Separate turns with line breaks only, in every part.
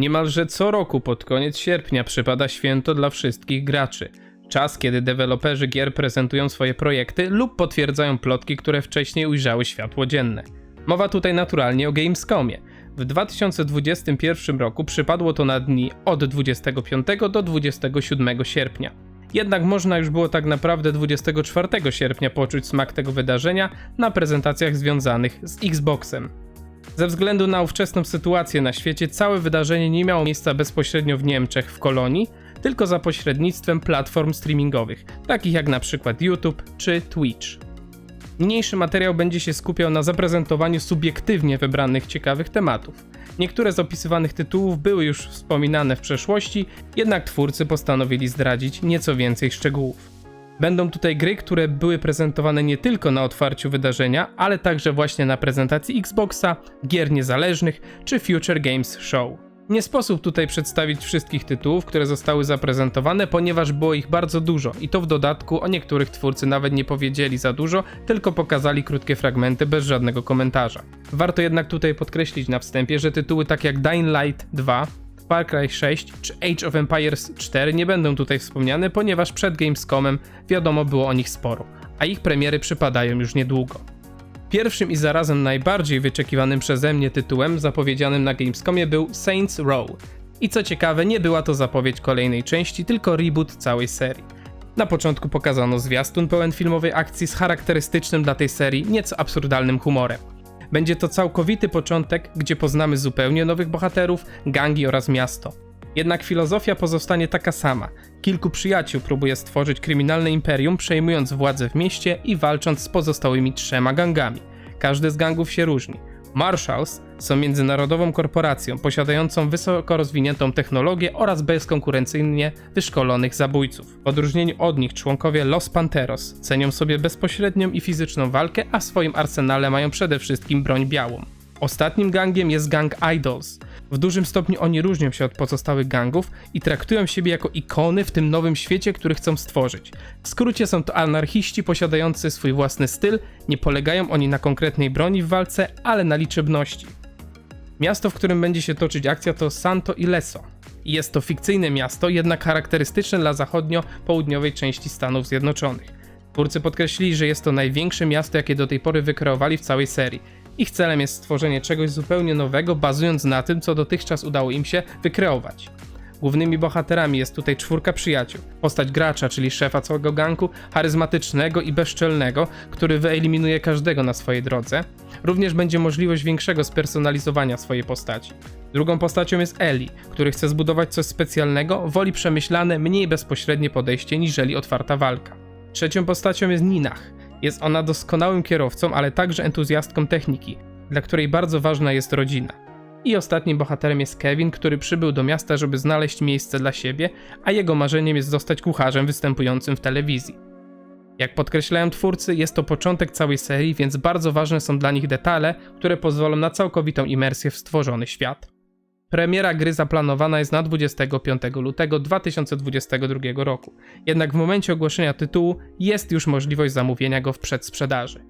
Niemalże co roku pod koniec sierpnia przypada święto dla wszystkich graczy. Czas, kiedy deweloperzy gier prezentują swoje projekty lub potwierdzają plotki, które wcześniej ujrzały światło dzienne. Mowa tutaj naturalnie o Gamescomie. W 2021 roku przypadło to na dni od 25 do 27 sierpnia. Jednak można już było tak naprawdę 24 sierpnia poczuć smak tego wydarzenia na prezentacjach związanych z Xboxem. Ze względu na ówczesną sytuację na świecie, całe wydarzenie nie miało miejsca bezpośrednio w Niemczech w kolonii, tylko za pośrednictwem platform streamingowych, takich jak na przykład YouTube czy Twitch. Niniejszy materiał będzie się skupiał na zaprezentowaniu subiektywnie wybranych ciekawych tematów. Niektóre z opisywanych tytułów były już wspominane w przeszłości, jednak twórcy postanowili zdradzić nieco więcej szczegółów. Będą tutaj gry, które były prezentowane nie tylko na otwarciu wydarzenia, ale także właśnie na prezentacji Xboxa, gier niezależnych czy Future Games Show. Nie sposób tutaj przedstawić wszystkich tytułów, które zostały zaprezentowane, ponieważ było ich bardzo dużo i to w dodatku o niektórych twórcy nawet nie powiedzieli za dużo, tylko pokazali krótkie fragmenty bez żadnego komentarza. Warto jednak tutaj podkreślić na wstępie, że tytuły takie jak Dying Light 2, Far Cry 6 czy Age of Empires 4 nie będą tutaj wspomniane, ponieważ przed Gamescomem wiadomo było o nich sporo, a ich premiery przypadają już niedługo. Pierwszym i zarazem najbardziej wyczekiwanym przeze mnie tytułem zapowiedzianym na Gamescomie był Saints Row. I co ciekawe, nie była to zapowiedź kolejnej części, tylko reboot całej serii. Na początku pokazano zwiastun pełen filmowej akcji z charakterystycznym dla tej serii nieco absurdalnym humorem. Będzie to całkowity początek, gdzie poznamy zupełnie nowych bohaterów, gangi oraz miasto. Jednak filozofia pozostanie taka sama. Kilku przyjaciół próbuje stworzyć kryminalne imperium, przejmując władzę w mieście i walcząc z pozostałymi trzema gangami. Każdy z gangów się różni. Marshalls są międzynarodową korporacją posiadającą wysoko rozwiniętą technologię oraz bezkonkurencyjnie wyszkolonych zabójców. W odróżnieniu od nich członkowie Los Panteros cenią sobie bezpośrednią i fizyczną walkę, a w swoim arsenale mają przede wszystkim broń białą. Ostatnim gangiem jest gang Idols. W dużym stopniu oni różnią się od pozostałych gangów i traktują siebie jako ikony w tym nowym świecie, który chcą stworzyć. W skrócie są to anarchiści posiadający swój własny styl, nie polegają oni na konkretnej broni w walce, ale na liczebności. Miasto, w którym będzie się toczyć akcja to Santo Ileso. Jest to fikcyjne miasto, jednak charakterystyczne dla zachodnio-południowej części Stanów Zjednoczonych. Twórcy podkreślili, że jest to największe miasto, jakie do tej pory wykreowali w całej serii. Ich celem jest stworzenie czegoś zupełnie nowego, bazując na tym, co dotychczas udało im się wykreować. Głównymi bohaterami jest tutaj czwórka przyjaciół. Postać gracza, czyli szefa całego ganku, charyzmatycznego i bezczelnego, który wyeliminuje każdego na swojej drodze. Również będzie możliwość większego spersonalizowania swojej postaci. Drugą postacią jest Eli, który chce zbudować coś specjalnego, woli przemyślane, mniej bezpośrednie podejście niżeli otwarta walka. Trzecią postacią jest Ninach. Jest ona doskonałym kierowcą, ale także entuzjastką techniki, dla której bardzo ważna jest rodzina. I ostatnim bohaterem jest Kevin, który przybył do miasta, żeby znaleźć miejsce dla siebie, a jego marzeniem jest zostać kucharzem występującym w telewizji. Jak podkreślają twórcy, jest to początek całej serii, więc bardzo ważne są dla nich detale, które pozwolą na całkowitą imersję w stworzony świat. Premiera gry zaplanowana jest na 25 lutego 2022 roku, jednak w momencie ogłoszenia tytułu jest już możliwość zamówienia go w przedsprzedaży.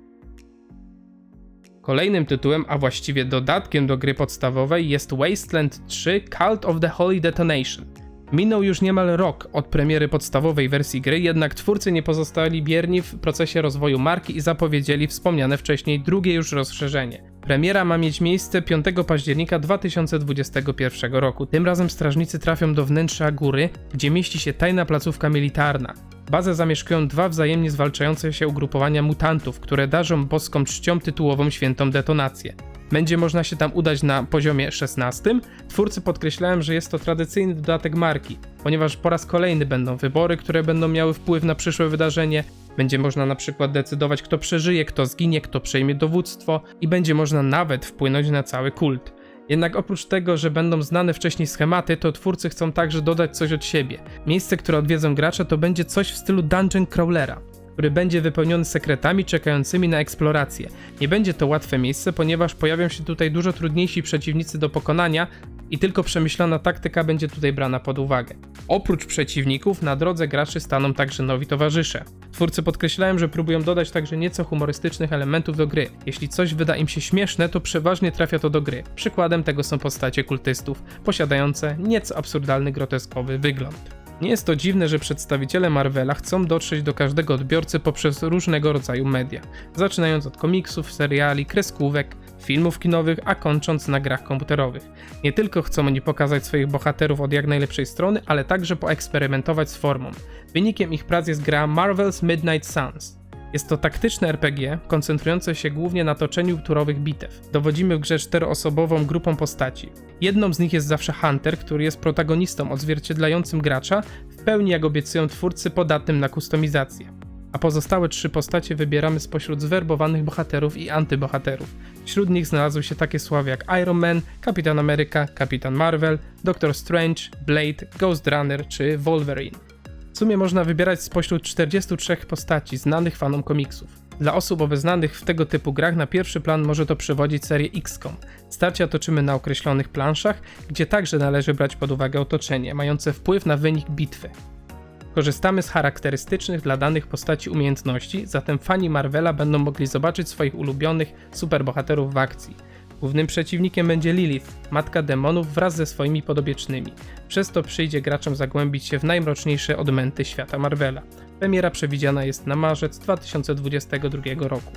Kolejnym tytułem, a właściwie dodatkiem do gry podstawowej jest Wasteland 3 Cult of the Holy Detonation. Minął już niemal rok od premiery podstawowej wersji gry, jednak twórcy nie pozostali bierni w procesie rozwoju marki i zapowiedzieli wspomniane wcześniej drugie już rozszerzenie. Premiera ma mieć miejsce 5 października 2021 roku. Tym razem strażnicy trafią do wnętrza góry, gdzie mieści się tajna placówka militarna. Bazę zamieszkują dwa wzajemnie zwalczające się ugrupowania mutantów, które darzą boską czcią tytułową świętą detonację. Będzie można się tam udać na poziomie 16. Twórcy podkreślają, że jest to tradycyjny dodatek marki, ponieważ po raz kolejny będą wybory, które będą miały wpływ na przyszłe wydarzenie. Będzie można na przykład decydować, kto przeżyje, kto zginie, kto przejmie dowództwo i będzie można nawet wpłynąć na cały kult. Jednak oprócz tego, że będą znane wcześniej schematy, to twórcy chcą także dodać coś od siebie. Miejsce, które odwiedzą gracze, to będzie coś w stylu dungeon crawlera który będzie wypełniony sekretami czekającymi na eksplorację. Nie będzie to łatwe miejsce, ponieważ pojawią się tutaj dużo trudniejsi przeciwnicy do pokonania, i tylko przemyślana taktyka będzie tutaj brana pod uwagę. Oprócz przeciwników, na drodze graczy staną także nowi towarzysze. Twórcy podkreślają, że próbują dodać także nieco humorystycznych elementów do gry. Jeśli coś wyda im się śmieszne, to przeważnie trafia to do gry. Przykładem tego są postacie kultystów, posiadające nieco absurdalny, groteskowy wygląd. Nie jest to dziwne, że przedstawiciele Marvela chcą dotrzeć do każdego odbiorcy poprzez różnego rodzaju media, zaczynając od komiksów, seriali, kreskówek, filmów kinowych, a kończąc na grach komputerowych. Nie tylko chcą oni pokazać swoich bohaterów od jak najlepszej strony, ale także poeksperymentować z formą. Wynikiem ich prac jest gra Marvel's Midnight Suns. Jest to taktyczne RPG, koncentrujące się głównie na toczeniu turowych bitew. Dowodzimy w grze czteroosobową grupą postaci. Jedną z nich jest zawsze Hunter, który jest protagonistą odzwierciedlającym gracza, w pełni jak obiecują twórcy podatnym na kustomizację. A pozostałe trzy postacie wybieramy spośród zwerbowanych bohaterów i antybohaterów. Wśród nich znalazły się takie sławy jak Iron Man, Kapitan Ameryka, Kapitan Marvel, Doctor Strange, Blade, Ghost Runner czy Wolverine. Sumie można wybierać spośród 43 postaci znanych fanom komiksów. Dla osób obeznanych w tego typu grach na pierwszy plan może to przywodzić serię XCOM. Starcia toczymy na określonych planszach, gdzie także należy brać pod uwagę otoczenie, mające wpływ na wynik bitwy. Korzystamy z charakterystycznych dla danych postaci umiejętności, zatem fani Marvela będą mogli zobaczyć swoich ulubionych superbohaterów w akcji. Głównym przeciwnikiem będzie Lilith, matka demonów wraz ze swoimi podobiecznymi. Przez to przyjdzie graczom zagłębić się w najmroczniejsze odmęty świata Marvela. Premiera przewidziana jest na marzec 2022 roku.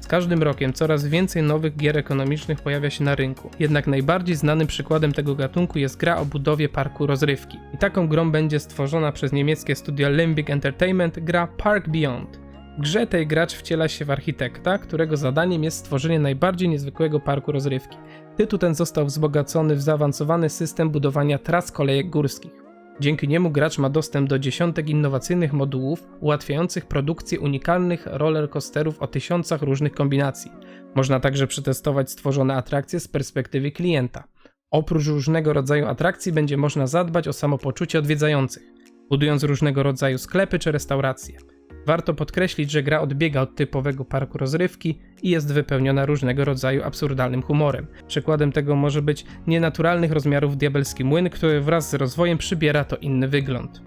Z każdym rokiem coraz więcej nowych gier ekonomicznych pojawia się na rynku. Jednak najbardziej znanym przykładem tego gatunku jest gra o budowie parku rozrywki. I taką grą będzie stworzona przez niemieckie studio Limbic Entertainment gra Park Beyond. Grze tej gracz wciela się w architekta, którego zadaniem jest stworzenie najbardziej niezwykłego parku rozrywki. Tytuł ten został wzbogacony w zaawansowany system budowania tras kolejek górskich. Dzięki niemu gracz ma dostęp do dziesiątek innowacyjnych modułów ułatwiających produkcję unikalnych rollercoasterów o tysiącach różnych kombinacji. Można także przetestować stworzone atrakcje z perspektywy klienta. Oprócz różnego rodzaju atrakcji będzie można zadbać o samopoczucie odwiedzających, budując różnego rodzaju sklepy czy restauracje. Warto podkreślić, że gra odbiega od typowego parku rozrywki i jest wypełniona różnego rodzaju absurdalnym humorem. Przykładem tego może być nienaturalnych rozmiarów diabelski młyn, który wraz z rozwojem przybiera to inny wygląd.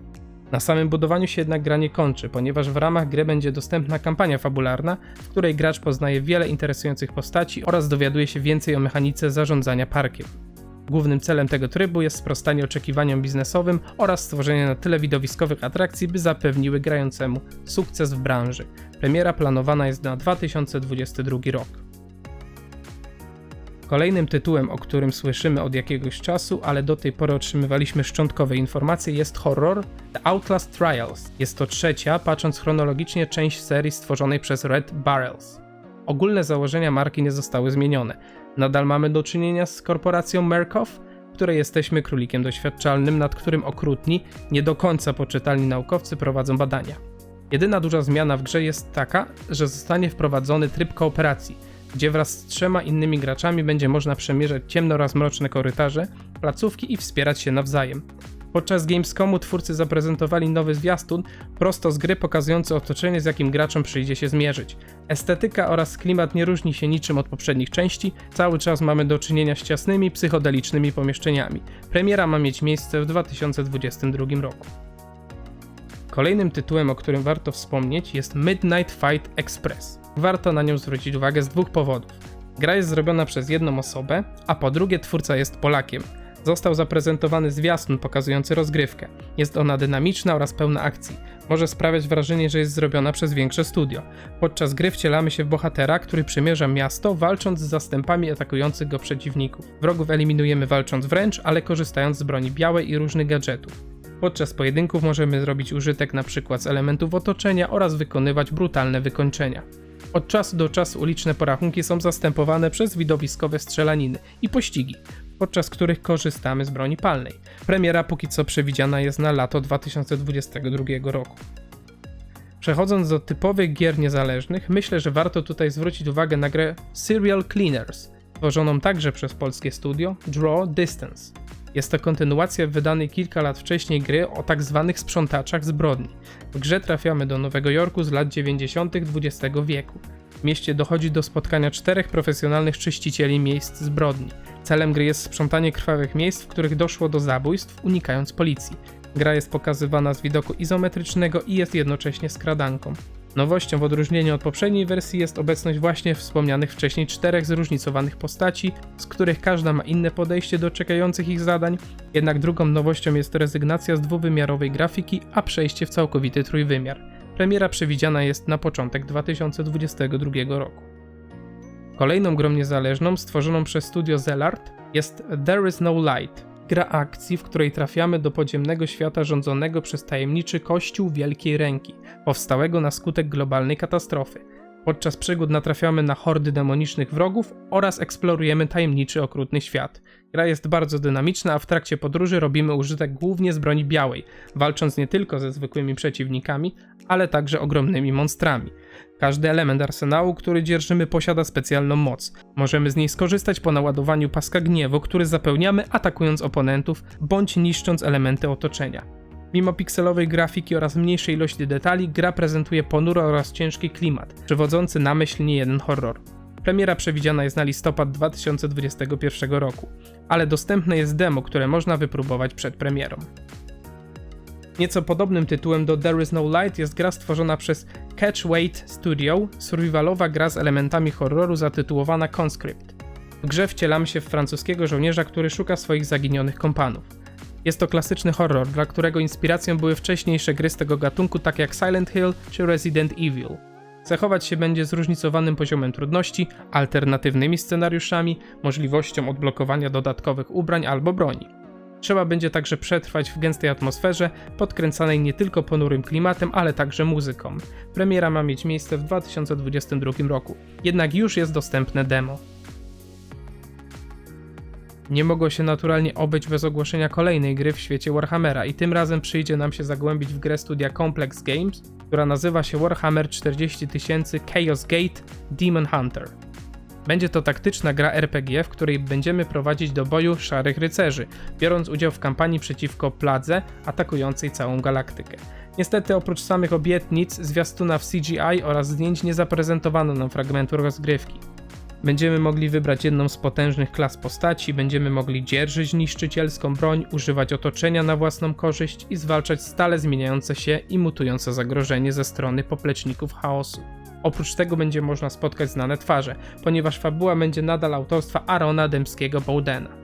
Na samym budowaniu się jednak gra nie kończy, ponieważ w ramach gry będzie dostępna kampania fabularna, w której gracz poznaje wiele interesujących postaci oraz dowiaduje się więcej o mechanice zarządzania parkiem. Głównym celem tego trybu jest sprostanie oczekiwaniom biznesowym oraz stworzenie na tyle widowiskowych atrakcji, by zapewniły grającemu sukces w branży. Premiera planowana jest na 2022 rok. Kolejnym tytułem, o którym słyszymy od jakiegoś czasu, ale do tej pory otrzymywaliśmy szczątkowe informacje, jest horror The Outlast Trials. Jest to trzecia, patrząc chronologicznie, część serii stworzonej przez Red Barrels. Ogólne założenia marki nie zostały zmienione. Nadal mamy do czynienia z korporacją Merkow, której jesteśmy królikiem doświadczalnym, nad którym okrutni, nie do końca poczytalni naukowcy prowadzą badania. Jedyna duża zmiana w grze jest taka, że zostanie wprowadzony tryb kooperacji, gdzie wraz z trzema innymi graczami będzie można przemierzać ciemno oraz mroczne korytarze, placówki i wspierać się nawzajem. Podczas Gamescomu twórcy zaprezentowali nowy zwiastun prosto z gry pokazujący otoczenie, z jakim graczom przyjdzie się zmierzyć. Estetyka oraz klimat nie różni się niczym od poprzednich części, cały czas mamy do czynienia z ciasnymi, psychodelicznymi pomieszczeniami. Premiera ma mieć miejsce w 2022 roku. Kolejnym tytułem, o którym warto wspomnieć, jest Midnight Fight Express. Warto na nią zwrócić uwagę z dwóch powodów. Gra jest zrobiona przez jedną osobę, a po drugie twórca jest Polakiem został zaprezentowany zwiastun pokazujący rozgrywkę. Jest ona dynamiczna oraz pełna akcji. Może sprawiać wrażenie, że jest zrobiona przez większe studio. Podczas gry wcielamy się w bohatera, który przemierza miasto, walcząc z zastępami atakujących go przeciwników. Wrogów eliminujemy walcząc wręcz, ale korzystając z broni białej i różnych gadżetów. Podczas pojedynków możemy zrobić użytek np. z elementów otoczenia oraz wykonywać brutalne wykończenia. Od czasu do czasu uliczne porachunki są zastępowane przez widowiskowe strzelaniny i pościgi, podczas których korzystamy z broni palnej. Premiera póki co przewidziana jest na lato 2022 roku. Przechodząc do typowych gier niezależnych, myślę, że warto tutaj zwrócić uwagę na grę Serial Cleaners, tworzoną także przez polskie studio Draw Distance. Jest to kontynuacja wydanej kilka lat wcześniej gry o tak zwanych sprzątaczach zbrodni. W grze trafiamy do Nowego Jorku z lat 90. XX wieku. W mieście dochodzi do spotkania czterech profesjonalnych czyścicieli miejsc zbrodni. Celem gry jest sprzątanie krwawych miejsc, w których doszło do zabójstw, unikając policji. Gra jest pokazywana z widoku izometrycznego i jest jednocześnie skradanką. Nowością w odróżnieniu od poprzedniej wersji jest obecność właśnie wspomnianych wcześniej czterech zróżnicowanych postaci, z których każda ma inne podejście do czekających ich zadań, jednak drugą nowością jest rezygnacja z dwuwymiarowej grafiki, a przejście w całkowity trójwymiar. Premiera przewidziana jest na początek 2022 roku. Kolejną grą niezależną stworzoną przez studio Zellart jest There is no light, gra akcji, w której trafiamy do podziemnego świata rządzonego przez tajemniczy Kościół Wielkiej Ręki, powstałego na skutek globalnej katastrofy. Podczas przygód natrafiamy na hordy demonicznych wrogów oraz eksplorujemy tajemniczy, okrutny świat. Gra jest bardzo dynamiczna, a w trakcie podróży robimy użytek głównie z broni białej, walcząc nie tylko ze zwykłymi przeciwnikami, ale także ogromnymi monstrami. Każdy element arsenału, który dzierżymy, posiada specjalną moc. Możemy z niej skorzystać po naładowaniu paska gniewu, który zapełniamy atakując oponentów bądź niszcząc elementy otoczenia. Mimo pikselowej grafiki oraz mniejszej ilości detali, gra prezentuje ponury oraz ciężki klimat, przywodzący na myśl niejeden horror. Premiera przewidziana jest na listopad 2021 roku, ale dostępne jest demo, które można wypróbować przed premierą. Nieco podobnym tytułem do There is no light jest gra stworzona przez Catch Weight Studio, survivalowa gra z elementami horroru zatytułowana Conscript. W grze wcielamy się w francuskiego żołnierza, który szuka swoich zaginionych kompanów. Jest to klasyczny horror, dla którego inspiracją były wcześniejsze gry z tego gatunku, takie jak Silent Hill czy Resident Evil. Cechować się będzie zróżnicowanym poziomem trudności, alternatywnymi scenariuszami, możliwością odblokowania dodatkowych ubrań albo broni. Trzeba będzie także przetrwać w gęstej atmosferze, podkręcanej nie tylko ponurym klimatem, ale także muzyką. Premiera ma mieć miejsce w 2022 roku, jednak już jest dostępne demo. Nie mogło się naturalnie obyć bez ogłoszenia kolejnej gry w świecie Warhammera i tym razem przyjdzie nam się zagłębić w grę studia Complex Games, która nazywa się Warhammer 40 000 Chaos Gate Demon Hunter. Będzie to taktyczna gra RPG, w której będziemy prowadzić do boju szarych rycerzy, biorąc udział w kampanii przeciwko pladze atakującej całą galaktykę. Niestety oprócz samych obietnic, zwiastuna w CGI oraz zdjęć nie zaprezentowano nam fragmentu rozgrywki. Będziemy mogli wybrać jedną z potężnych klas postaci, będziemy mogli dzierżyć niszczycielską broń, używać otoczenia na własną korzyść i zwalczać stale zmieniające się i mutujące zagrożenie ze strony popleczników chaosu. Oprócz tego będzie można spotkać znane twarze, ponieważ fabuła będzie nadal autorstwa Arona Dębskiego Bowdena.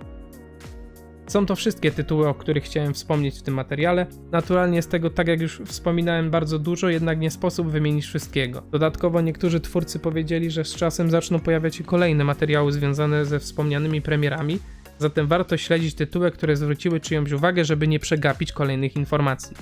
Są to wszystkie tytuły, o których chciałem wspomnieć w tym materiale. Naturalnie jest tego, tak jak już wspominałem, bardzo dużo, jednak nie sposób wymienić wszystkiego. Dodatkowo niektórzy twórcy powiedzieli, że z czasem zaczną pojawiać się kolejne materiały związane ze wspomnianymi premierami, zatem warto śledzić tytuły, które zwróciły czyjąś uwagę, żeby nie przegapić kolejnych informacji.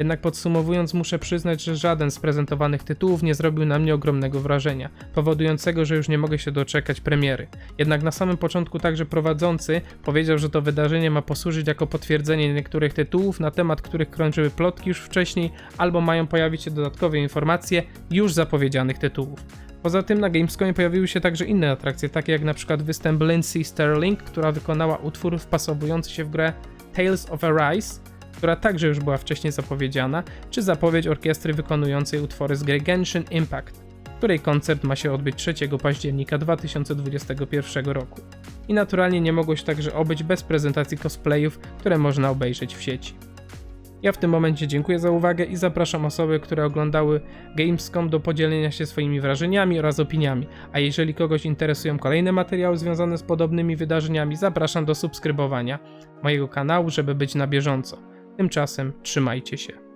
Jednak podsumowując, muszę przyznać, że żaden z prezentowanych tytułów nie zrobił na mnie ogromnego wrażenia, powodującego, że już nie mogę się doczekać premiery. Jednak na samym początku także prowadzący powiedział, że to wydarzenie ma posłużyć jako potwierdzenie niektórych tytułów, na temat których krążyły plotki już wcześniej, albo mają pojawić się dodatkowe informacje już zapowiedzianych tytułów. Poza tym na Gamescomie pojawiły się także inne atrakcje, takie jak na przykład występ Lindsay Sterling, która wykonała utwór wpasowujący się w grę Tales of Arise, która także już była wcześniej zapowiedziana, czy zapowiedź orkiestry wykonującej utwory z gry Genshin Impact, której koncert ma się odbyć 3 października 2021 roku. I naturalnie nie mogło się także obyć bez prezentacji cosplayów, które można obejrzeć w sieci. Ja w tym momencie dziękuję za uwagę i zapraszam osoby, które oglądały Gamescom do podzielenia się swoimi wrażeniami oraz opiniami. A jeżeli kogoś interesują kolejne materiały związane z podobnymi wydarzeniami, zapraszam do subskrybowania mojego kanału, żeby być na bieżąco. Tymczasem trzymajcie się.